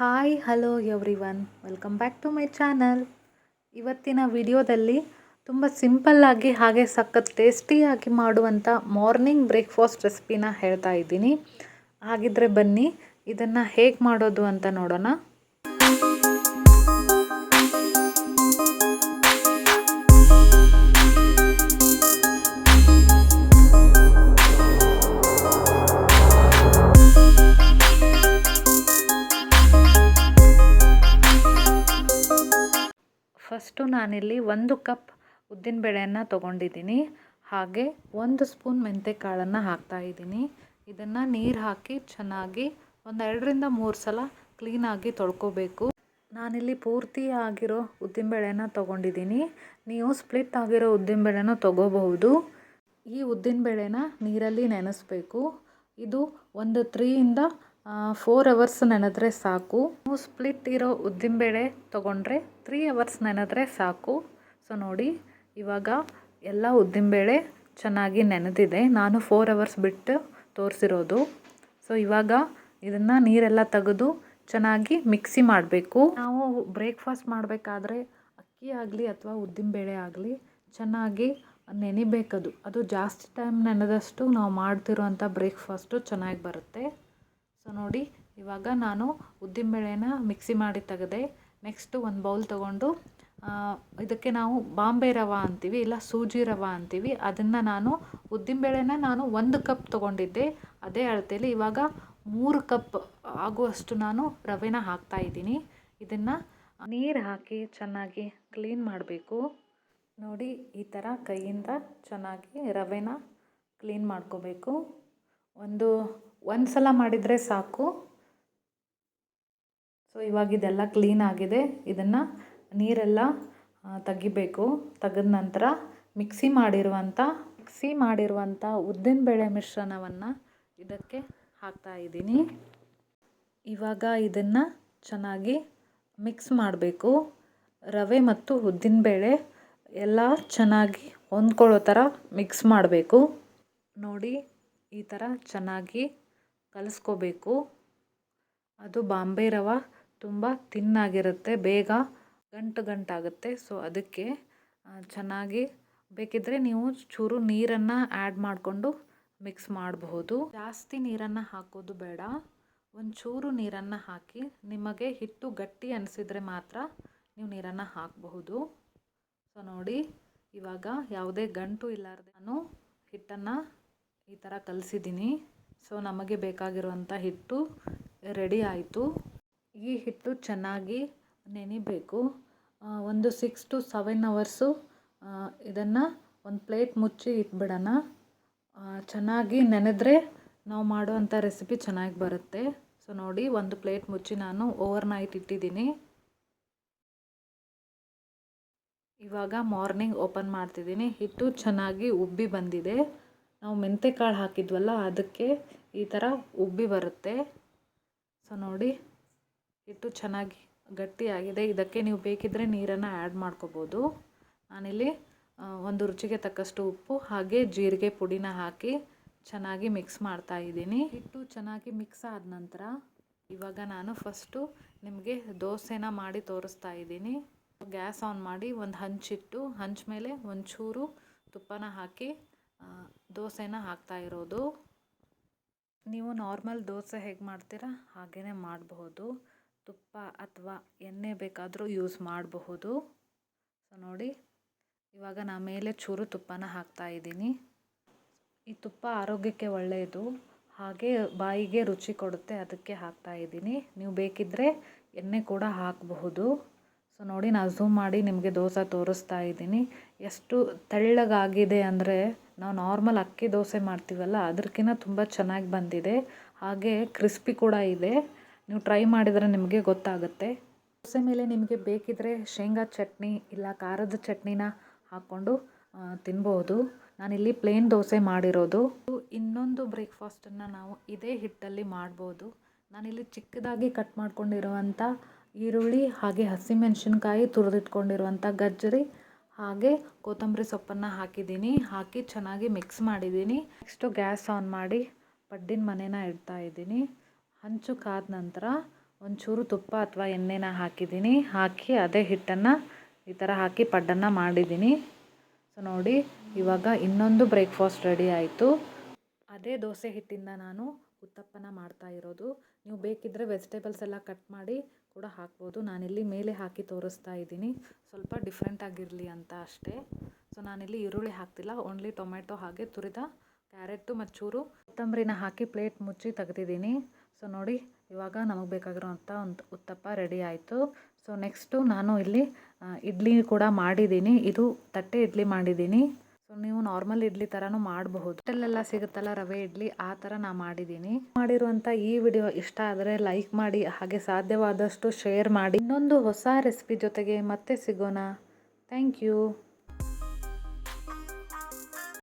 Hi, hello everyone welcome back to my channel. ಇವತ್ತಿನ ವಿಡಿಯೋದಲ್ಲಿ ತುಂಬ ಸಿಂಪಲ್ಲಾಗಿ ಹಾಗೆ ಸಖತ್ ಟೇಸ್ಟಿಯಾಗಿ ಮಾಡುವಂಥ ಮಾರ್ನಿಂಗ್ ಬ್ರೇಕ್ಫಾಸ್ಟ್ ರೆಸಿಪಿನ ಹೇಳ್ತಾ ಇದ್ದೀನಿ. ಹಾಗಿದ್ರೆ ಬನ್ನಿ, ಇದನ್ನು ಹೇಗೆ ಮಾಡೋದು ಅಂತ ನೋಡೋಣ. ನಾನಿಲ್ಲಿ ಒಂದು ಕಪ್ ಉದ್ದಿನಬೇಳೆಯನ್ನು ತೊಗೊಂಡಿದ್ದೀನಿ. ಹಾಗೆ ಒಂದು ಸ್ಪೂನ್ ಮೆಂತ್ಯಕಾಳನ್ನು ಹಾಕ್ತಾ ಇದ್ದೀನಿ. ಇದನ್ನು ನೀರು ಹಾಕಿ ಚೆನ್ನಾಗಿ ಒಂದು ಎರಡರಿಂದ ಮೂರು ಸಲ ಕ್ಲೀನಾಗಿ ತೊಳ್ಕೋಬೇಕು. ನಾನಿಲ್ಲಿ ಪೂರ್ತಿ ಆಗಿರೋ ಉದ್ದಿನಬೇಳೆನ ತೊಗೊಂಡಿದ್ದೀನಿ. ನೀವು ಸ್ಪ್ಲಿಟ್ ಆಗಿರೋ ಉದ್ದಿನಬೇಳೆನ ತೊಗೋಬಹುದು. ಈ ಉದ್ದಿನಬೇಳೆನ ನೀರಲ್ಲಿ ನೆನೆಸ್ಬೇಕು. ಇದು ಒಂದು ತ್ರೀಯಿಂದ ಫೋರ್ ಅವರ್ಸ್ ನೆನೆದ್ರೆ ಸಾಕು. ಸ್ಪ್ಲಿಟ್ ಇರೋ ಉದ್ದಿನಬೇಳೆ ತೊಗೊಂಡ್ರೆ ತ್ರೀ ಅವರ್ಸ್ ನೆನೆದ್ರೆ ಸಾಕು. ಸೊ ನೋಡಿ, ಇವಾಗ ಎಲ್ಲ ಉದ್ದಿನಬೇಳೆ ಚೆನ್ನಾಗಿ ನೆನೆದಿದೆ. ನಾನು ಫೋರ್ ಅವರ್ಸ್ ಬಿಟ್ಟು ತೋರಿಸಿರೋದು. ಸೊ ಇವಾಗ ಇದನ್ನು ನೀರೆಲ್ಲ ತೆಗೆದು ಚೆನ್ನಾಗಿ ಮಿಕ್ಸಿ ಮಾಡಬೇಕು. ನಾವು ಬ್ರೇಕ್ಫಾಸ್ಟ್ ಮಾಡಬೇಕಾದ್ರೆ ಅಕ್ಕಿ ಆಗಲಿ ಅಥವಾ ಉದ್ದಿನಬೇಳೆ ಆಗಲಿ ಚೆನ್ನಾಗಿ ನೆನಿಬೇಕದು. ಅದು ಜಾಸ್ತಿ ಟೈಮ್ ನೆನೆದಷ್ಟು ನಾವು ಮಾಡ್ತಿರೋಂಥ ಬ್ರೇಕ್ಫಾಸ್ಟು ಚೆನ್ನಾಗಿ ಬರುತ್ತೆ. ಸೊ ನೋಡಿ, ಇವಾಗ ನಾನು ಉದ್ದಿನಬೇಳೆನ ಮಿಕ್ಸಿ ಮಾಡಿ ತೆಗೆದೆ ನೆಕ್ಸ್ಟು ಒಂದು ಬೌಲ್ ತೊಗೊಂಡು ಇದಕ್ಕೆ ನಾವು ಬಾಂಬೆ ರವೆ ಅಂತೀವಿ, ಇಲ್ಲ ಸೂಜಿ ರವೆ ಅಂತೀವಿ, ಅದನ್ನು ನಾನು ಉದ್ದಿನಬೇಳೆನ ನಾನು ಒಂದು ಕಪ್ ತೊಗೊಂಡಿದ್ದೆ, ಅದೇ ಅಳತೆಯಲ್ಲಿ ಇವಾಗ ಮೂರು ಕಪ್ ಆಗುವಷ್ಟು ನಾನು ರವೆನ ಹಾಕ್ತಾ ಇದ್ದೀನಿ. ಇದನ್ನು ನೀರು ಹಾಕಿ ಚೆನ್ನಾಗಿ ಕ್ಲೀನ್ ಮಾಡಬೇಕು. ನೋಡಿ, ಈ ಥರ ಕೈಯಿಂದ ಚೆನ್ನಾಗಿ ರವೆನ ಕ್ಲೀನ್ ಮಾಡ್ಕೋಬೇಕು. ಒಂದು ಒಂದು ಸಲ ಮಾಡಿದರೆ ಸಾಕು. ಸೊ ಇವಾಗ ಇದೆಲ್ಲ ಕ್ಲೀನ್ ಆಗಿದೆ. ಇದನ್ನು ನೀರೆಲ್ಲ ತೆಗಿಬೇಕು. ತೆಗೆದ ನಂತರ ಮಿಕ್ಸಿ ಮಾಡಿರುವಂಥ ಮಿಕ್ಸಿ ಮಾಡಿರುವಂಥ ಉದ್ದಿನಬೇಳೆ ಮಿಶ್ರಣವನ್ನು ಇದಕ್ಕೆ ಹಾಕ್ತಾ ಇದ್ದೀನಿ. ಇವಾಗ ಇದನ್ನು ಚೆನ್ನಾಗಿ ಮಿಕ್ಸ್ ಮಾಡಬೇಕು. ರವೆ ಮತ್ತು ಉದ್ದಿನಬೇಳೆ ಎಲ್ಲ ಚೆನ್ನಾಗಿ ಹೊಂದ್ಕೊಳ್ಳೋ ಥರ ಮಿಕ್ಸ್ ಮಾಡಬೇಕು. ನೋಡಿ, ಈ ಥರ ಚೆನ್ನಾಗಿ ಕಲಿಸ್ಕೋಬೇಕು. ಅದು ಬಾಂಬೆ ರವೆ ತುಂಬ ತಿನ್ನಾಗಿರುತ್ತೆ ಬೇಗ ಗಂಟು ಗಂಟಾಗುತ್ತೆ. ಸೊ ಅದಕ್ಕೆ ಚೆನ್ನಾಗಿ ಬೇಕಿದ್ದರೆ ನೀವು ಚೂರು ನೀರನ್ನು ಆ್ಯಡ್ ಮಾಡಿಕೊಂಡು ಮಿಕ್ಸ್ ಮಾಡಬಹುದು. ಜಾಸ್ತಿ ನೀರನ್ನು ಹಾಕೋದು ಬೇಡ. ಒಂಚೂರು ನೀರನ್ನು ಹಾಕಿ ನಿಮಗೆ ಹಿಟ್ಟು ಗಟ್ಟಿ ಅನಿಸಿದರೆ ಮಾತ್ರ ನೀವು ನೀರನ್ನು ಹಾಕಬಹುದು. ಸೊ ನೋಡಿ, ಇವಾಗ ಯಾವುದೇ ಗಂಟು ಇಲ್ಲಾರ್ದೆ ನಾನು ಹಿಟ್ಟನ್ನು ಈ ಥರ ಕಲಸಿದ್ದೀನಿ. ಸೊ ನಮಗೆ ಬೇಕಾಗಿರುವಂಥ ಹಿಟ್ಟು ರೆಡಿ ಆಯಿತು. ಈ ಹಿಟ್ಟು ಚೆನ್ನಾಗಿ ನೆನಿಬೇಕು. ಒಂದು ಸಿಕ್ಸ್ ಟು ಸೆವೆನ್ ಅವರ್ಸು ಇದನ್ನು ಒಂದು ಪ್ಲೇಟ್ ಮುಚ್ಚಿ ಇಟ್ಬಿಡೋಣ. ಚೆನ್ನಾಗಿ ನೆನೆದ್ರೆ ನಾವು ಮಾಡುವಂಥ ರೆಸಿಪಿ ಚೆನ್ನಾಗಿ ಬರುತ್ತೆ. ಸೊ ನೋಡಿ, ಒಂದು ಪ್ಲೇಟ್ ಮುಚ್ಚಿ ನಾನು ಓವರ್ ನೈಟ್ ಇಟ್ಟಿದ್ದೀನಿ. ಇವಾಗ ಮಾರ್ನಿಂಗ್ ಓಪನ್ ಮಾಡ್ತಿದ್ದೀನಿ. ಹಿಟ್ಟು ಚೆನ್ನಾಗಿ ಉಬ್ಬಿ ಬಂದಿದೆ. ನಾವು ಮೆಂತ್ಯಕಾಳು ಹಾಕಿದ್ವಲ್ಲ, ಅದಕ್ಕೆ ಈ ಥರ ಉಬ್ಬಿ ಬರುತ್ತೆ. ಸೊ ನೋಡಿ, ಹಿಟ್ಟು ಚೆನ್ನಾಗಿ ಗಟ್ಟಿಯಾಗಿದೆ ಇದಕ್ಕೆ ನೀವು ಬೇಕಿದ್ದರೆ ನೀರನ್ನು ಆ್ಯಡ್ ಮಾಡ್ಕೋಬೋದು. ನಾನಿಲ್ಲಿ ಒಂದು ರುಚಿಗೆ ತಕ್ಕಷ್ಟು ಉಪ್ಪು, ಹಾಗೆ ಜೀರಿಗೆ ಪುಡಿನ ಹಾಕಿ ಚೆನ್ನಾಗಿ ಮಿಕ್ಸ್ ಮಾಡ್ತಾ ಇದ್ದೀನಿ. ಹಿಟ್ಟು ಚೆನ್ನಾಗಿ ಮಿಕ್ಸ್ ಆದ ನಂತರ ಇವಾಗ ನಾನು ಫಸ್ಟು ನಿಮಗೆ ದೋಸೆನ ಮಾಡಿ ತೋರಿಸ್ತಾ ಇದ್ದೀನಿ. ಗ್ಯಾಸ್ ಆನ್ ಮಾಡಿ ಒಂದು ಹಂಚಿಟ್ಟು, ಹಂಚ ಮೇಲೆ ಒಂಚೂರು ತುಪ್ಪನ ಹಾಕಿ ದೋಸೆನ ಹಾಕ್ತಾ ಇರೋದು. ನೀವು ನಾರ್ಮಲ್ ದೋಸೆ ಹೇಗೆ ಮಾಡ್ತೀರಾ? ಹಾಗೇ ಮಾಡಬಹುದು. ತುಪ್ಪ ಅಥವಾ ಎಣ್ಣೆ ಬೇಕಾದರೂ ಯೂಸ್ ಮಾಡಬಹುದು. ಸೊ ನೋಡಿ. ಇವಾಗ ನಾ ಮೇಲೆ ಚೂರು ತುಪ್ಪನ ಹಾಕ್ತಾ ಇದ್ದೀನಿ. ಈ ತುಪ್ಪ ಆರೋಗ್ಯಕ್ಕೆ ಒಳ್ಳೆಯದು ಹಾಗೆ ಬಾಯಿಗೆ ರುಚಿ ಕೊಡುತ್ತೆ, ಅದಕ್ಕೆ ಹಾಕ್ತಾ ಇದ್ದೀನಿ. ನೀವು ಬೇಕಿದ್ದರೆ ಎಣ್ಣೆ ಕೂಡ ಹಾಕಬಹುದು. ಸೊ ನೋಡಿ ನಾನು ಝೂಮ್ ಮಾಡಿ ನಿಮಗೆ ದೋಸೆ ತೋರಿಸ್ತಾ ಇದ್ದೀನಿ. ಎಷ್ಟು ತೆಳ್ಳಗಾಗಿದೆ ಅಂದರೆ ನಾವು ನಾರ್ಮಲ್ ಅಕ್ಕಿ ದೋಸೆ ಮಾಡ್ತೀವಲ್ಲ ಅದಕ್ಕಿಂತ ತುಂಬ ಚೆನ್ನಾಗಿ ಬಂದಿದೆ. ಹಾಗೆ ಕ್ರಿಸ್ಪಿ ಕೂಡ ಇದೆ. ನೀವು ಟ್ರೈ ಮಾಡಿದರೆ ನಿಮಗೆ ಗೊತ್ತಾಗುತ್ತೆ. ದೋಸೆ ಮೇಲೆ ನಿಮಗೆ ಬೇಕಿದ್ದರೆ ಶೇಂಗಾ ಚಟ್ನಿ ಇಲ್ಲ ಖಾರದ ಚಟ್ನಿನ ಹಾಕ್ಕೊಂಡು ತಿನ್ಬೋದು. ನಾನಿಲ್ಲಿ ಪ್ಲೇನ್ ದೋಸೆ ಮಾಡಿರೋದು. ಇನ್ನೊಂದು ಬ್ರೇಕ್ಫಾಸ್ಟನ್ನು ನಾವು ಇದೇ ಹಿಟ್ಟಲ್ಲಿ ಮಾಡ್ಬೋದು. ನಾನಿಲ್ಲಿ ಚಿಕ್ಕದಾಗಿ ಕಟ್ ಮಾಡ್ಕೊಂಡಿರುವಂಥ ಈರುಳ್ಳಿ ಹಾಗೆ ಹಸಿಮೆಣಸಿನ್ಕಾಯಿ ತುರಿದಿಟ್ಕೊಂಡಿರುವಂಥ ಗಜ್ಜರಿ ಹಾಗೆ ಕೊತ್ತಂಬರಿ ಸೊಪ್ಪನ್ನು ಹಾಕಿದ್ದೀನಿ. ಹಾಕಿ ಚೆನ್ನಾಗಿ ಮಿಕ್ಸ್ ಮಾಡಿದ್ದೀನಿ. ನೆಕ್ಸ್ಟು ಗ್ಯಾಸ್ ಆನ್ ಮಾಡಿ ಪಡ್ಡಿನ ಮನೇನ ಇಡ್ತಾ ಇದ್ದೀನಿ. ಹಂಚು ಕಾದ ನಂತರ ಒಂಚೂರು ತುಪ್ಪ ಅಥವಾ ಎಣ್ಣೆನ ಹಾಕಿದ್ದೀನಿ. ಹಾಕಿ ಅದೇ ಹಿಟ್ಟನ್ನು ಈ ಥರ ಹಾಕಿ ಪಡ್ಡನ್ನು ಮಾಡಿದ್ದೀನಿ. ಸೊ ನೋಡಿ ಇವಾಗ ಇನ್ನೊಂದು ಬ್ರೇಕ್ಫಾಸ್ಟ್ ರೆಡಿ ಆಯಿತು. ಅದೇ ದೋಸೆ ಹಿಟ್ಟಿಂದ ನಾನು ಉತ್ತಪ್ಪನ ಮಾಡ್ತಾ ಇರೋದು. ನೀವು ಬೇಕಿದ್ದರೆ ವೆಜಿಟೇಬಲ್ಸ್ ಎಲ್ಲ ಕಟ್ ಮಾಡಿ ಕೂಡ ಹಾಕ್ಬೋದು. ನಾನಿಲ್ಲಿ ಮೇಲೆ ಹಾಕಿ ತೋರಿಸ್ತಾ ಇದ್ದೀನಿ. ಸ್ವಲ್ಪ ಡಿಫ್ರೆಂಟ್ ಆಗಿರಲಿ ಅಂತ ಅಷ್ಟೇ. ಸೊ ನಾನಿಲ್ಲಿ ಈರುಳ್ಳಿ ಹಾಕ್ತಿಲ್ಲ. ಓನ್ಲಿ ಟೊಮೆಟೊ ಹಾಗೆ ತುರಿದ ಕ್ಯಾರೆಟು ಮತ್ತು ಚೂರು ಕೊತ್ತಂಬರಿನ ಹಾಕಿ ಪ್ಲೇಟ್ ಮುಚ್ಚಿ ತೆಗೆದಿದ್ದೀನಿ. ಸೊ ನೋಡಿ, ಇವಾಗ ನಮಗೆ ಬೇಕಾಗಿರೋಂಥ ಒಂದು ಉತ್ತಪ್ಪ ರೆಡಿ ಆಯಿತು. ಸೊ ನೆಕ್ಸ್ಟು ನಾನು ಇಲ್ಲಿ ಇಡ್ಲಿ ಕೂಡ ಮಾಡಿದ್ದೀನಿ. ಇದು ತಟ್ಟೆ ಇಡ್ಲಿ ಮಾಡಿದ್ದೀನಿ. ಸೊ ನೀವು ನಾರ್ಮಲ್ ಇಡ್ಲಿ ಥರನೂ ಮಾಡಬಹುದು. ಹೋಟೆಲೆಲ್ಲ ಸಿಗುತ್ತಲ್ಲ, ರವೆ ಇಡ್ಲಿ, ಆ ಥರ ನಾ ಮಾಡಿದ್ದೀನಿ. ಮಾಡಿರುವಂಥ ಈ ವಿಡಿಯೋ ಇಷ್ಟ ಆದರೆ ಲೈಕ್ ಮಾಡಿ, ಹಾಗೆ ಸಾಧ್ಯವಾದಷ್ಟು ಶೇರ್ ಮಾಡಿ. ಇನ್ನೊಂದು ಹೊಸ ರೆಸಿಪಿ ಜೊತೆಗೆ ಮತ್ತೆ ಸಿಗೋಣ. Thank you